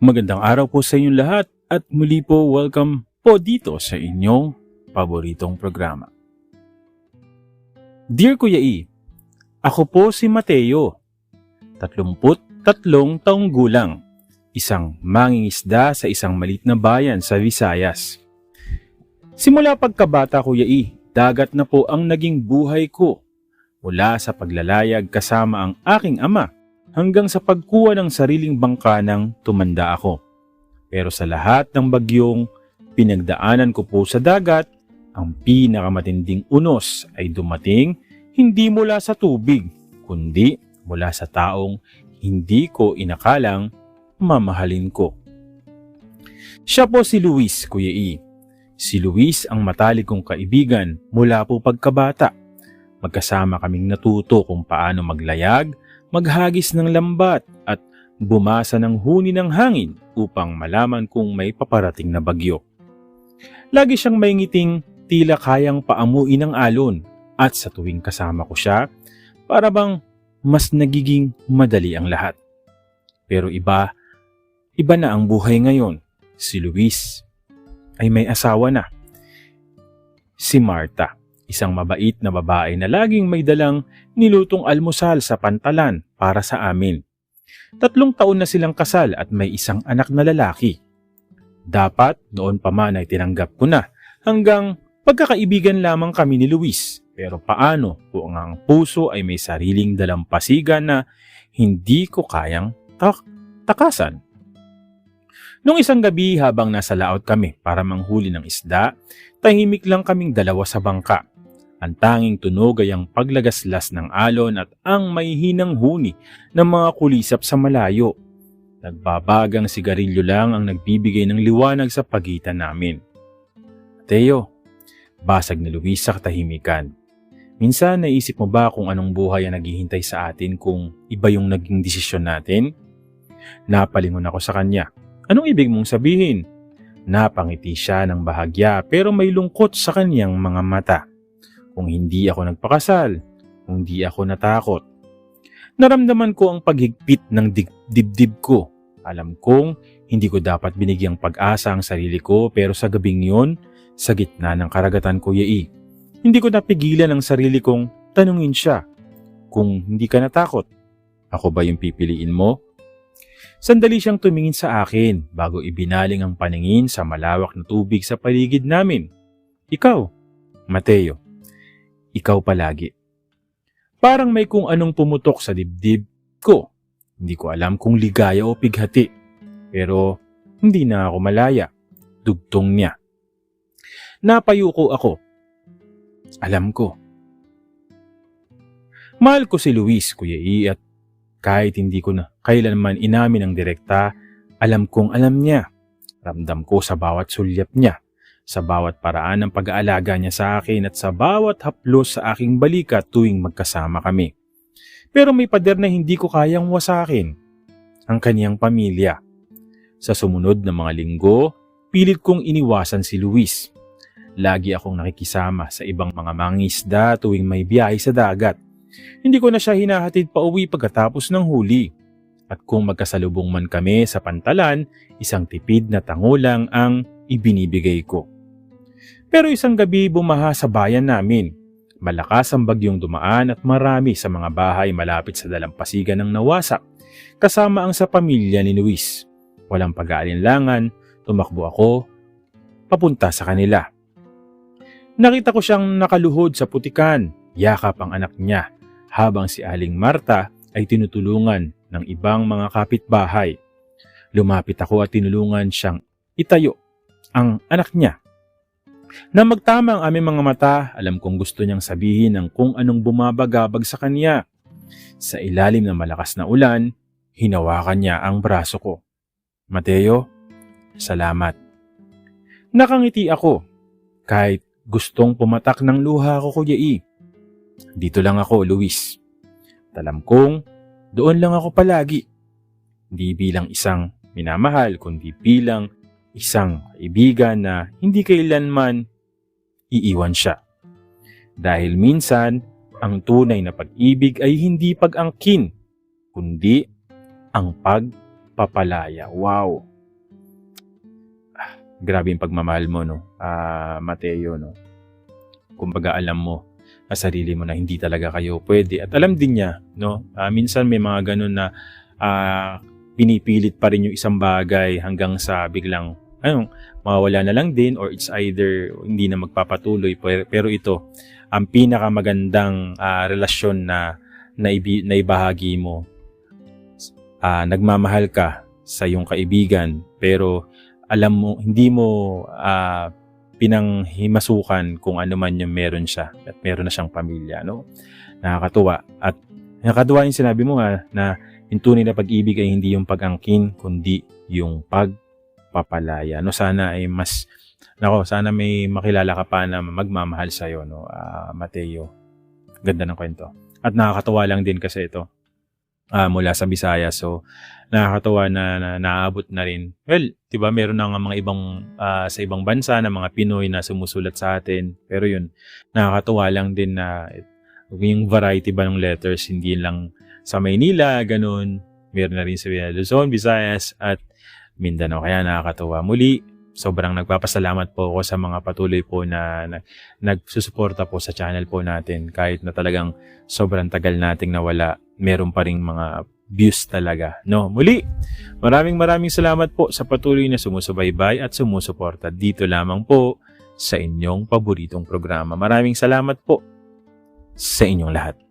Magandang araw po sa inyong lahat at muli po welcome po dito sa inyong paboritong programa. Dear Kuya E, ako po si Mateo, 33 taong gulang, isang mangingisda sa isang malit na bayan sa Visayas. Simula pagkabata Kuya E, dagat na po ang naging buhay ko mula sa paglalayag kasama ang aking ama hanggang sa pagkuha ng sariling bangka nang tumanda ako. Pero sa lahat ng bagyong pinagdaanan ko po sa dagat, ang pinakamatinding unos ay dumating hindi mula sa tubig, kundi mula sa taong hindi ko inakalang mamahalin ko. Siya po si Luis, Kuya E. Si Luis ang matalik kong kaibigan mula po pagkabata. Magkasama kaming natuto kung paano maglayag, maghagis ng lambat at bumasa ng huni ng hangin upang malaman kung may paparating na bagyo. Lagi siyang may ngiting tila kayang paamuin ng alon at sa tuwing kasama ko siya, para bang mas nagiging madali ang lahat. Pero iba, iba na ang buhay ngayon. Si Luis ay may asawa na. Si Marta isang mabait na babae na laging may dalang nilutong almusal sa pantalan para sa amin. Tatlong taon na silang kasal at may isang anak na lalaki. Dapat noon pa man ay tinanggap ko na hanggang pagkakaibigan lamang kami ni Luis. Pero paano kung ang puso ay may sariling dalampasigan na hindi ko kayang tak takasan? Nung isang gabi habang nasa laot kami para manghuli ng isda, tahimik lang kaming dalawa sa bangka. Ang tanging tunog ay ang paglagaslas ng alon at ang mahihinang huni ng mga kulisap sa malayo. Nagbabagang sigarilyo lang ang nagbibigay ng liwanag sa pagitan namin. Teo, basag ni Luis sa katahimikan. Minsan naisip mo ba kung anong buhay ang naghihintay sa atin kung iba yung naging desisyon natin? Napalingon ako sa kanya. Anong ibig mong sabihin? Napangiti siya ng bahagya pero may lungkot sa kanyang mga mata kung hindi ako nagpakasal, kung hindi ako natakot. Naramdaman ko ang paghigpit ng dibdib ko. Alam kong hindi ko dapat binigyang pag-asa ang sarili ko pero sa gabing yon, sa gitna ng karagatan ko yai, hindi ko napigilan ang sarili kong tanungin siya kung hindi ka natakot. Ako ba yung pipiliin mo? Sandali siyang tumingin sa akin bago ibinaling ang paningin sa malawak na tubig sa paligid namin. Ikaw, Mateo ikaw palagi. Parang may kung anong pumutok sa dibdib ko. Hindi ko alam kung ligaya o pighati. Pero hindi na ako malaya. Dugtong niya. Napayuko ako. Alam ko. Mahal ko si Luis, Kuya I, at kahit hindi ko na kailanman inamin ang direkta, alam kong alam niya. Ramdam ko sa bawat sulyap niya sa bawat paraan ng pag-aalaga niya sa akin at sa bawat haplos sa aking balikat tuwing magkasama kami. Pero may pader na hindi ko kayang wasakin, ang kaniyang pamilya. Sa sumunod na mga linggo, pilit kong iniwasan si Luis. Lagi akong nakikisama sa ibang mga mangisda tuwing may biyahe sa dagat. Hindi ko na siya hinahatid pa uwi pagkatapos ng huli. At kung magkasalubong man kami sa pantalan, isang tipid na tango lang ang ibinibigay ko. Pero isang gabi bumaha sa bayan namin. Malakas ang bagyong dumaan at marami sa mga bahay malapit sa dalampasigan ng nawasak, kasama ang sa pamilya ni Luis. Walang pag-aalinlangan, tumakbo ako, papunta sa kanila. Nakita ko siyang nakaluhod sa putikan, yakap ang anak niya, habang si Aling Marta ay tinutulungan ng ibang mga kapitbahay. Lumapit ako at tinulungan siyang itayo ang anak niya na magtama ang aming mga mata, alam kong gusto niyang sabihin ang kung anong bumabagabag sa kanya. Sa ilalim ng malakas na ulan, hinawakan niya ang braso ko. Mateo, salamat. Nakangiti ako, kahit gustong pumatak ng luha ko kuya I. Dito lang ako, Luis. Talam kong doon lang ako palagi. Hindi bilang isang minamahal, kundi bilang isang kaibigan na hindi kailanman iiwan siya. Dahil minsan, ang tunay na pag-ibig ay hindi pag-angkin, kundi ang pagpapalaya. Wow! grabe yung pagmamahal mo, no? Ah, Mateo, no? Kumbaga alam mo sa sarili mo na hindi talaga kayo pwede. At alam din niya, no? Ah, minsan may mga ganun na ah, pinipilit pa rin yung isang bagay hanggang sa biglang ayun, mawawala na lang din or it's either hindi na magpapatuloy. Pero, ito ang pinakamagandang ah, relasyon na naibi, naibahagi mo Ah, nagmamahal ka sa iyong kaibigan pero alam mo hindi mo ah, pinanghimasukan kung ano man yung meron siya at meron na siyang pamilya no? Nakakatuwa. At nakakatuwa yung sinabi mo nga na yung tunay na pag-ibig ay hindi yung pag-angkin kundi yung pagpapalaya. No sana ay mas nako sana may makilala ka pa na magmamahal sa iyo no? Ah, Mateo ganda ng kwento. At nakakatuwa lang din kasi ito ah, mula sa Bisaya. So nakakatuwa na, na naabot na rin. Well 'di ba meron na nga mga ibang ah, sa ibang bansa na mga Pinoy na sumusulat sa atin. Pero yun nakakatuwa lang din na yung variety ba ng letters hindi lang sa Maynila ganun. Meron na rin sa Luzon, Visayas at Mindanao. Kaya nakakatuwa. Muli sobrang nagpapasalamat po ako sa mga patuloy po na, na nagsusuporta po sa channel po natin. Kahit na talagang sobrang tagal nating nawala meron pa ring mga views talaga. No muli maraming maraming salamat po sa patuloy na sumusubaybay at sumusuporta dito lamang po sa inyong paboritong programa. Maraming salamat po sa inyong lahat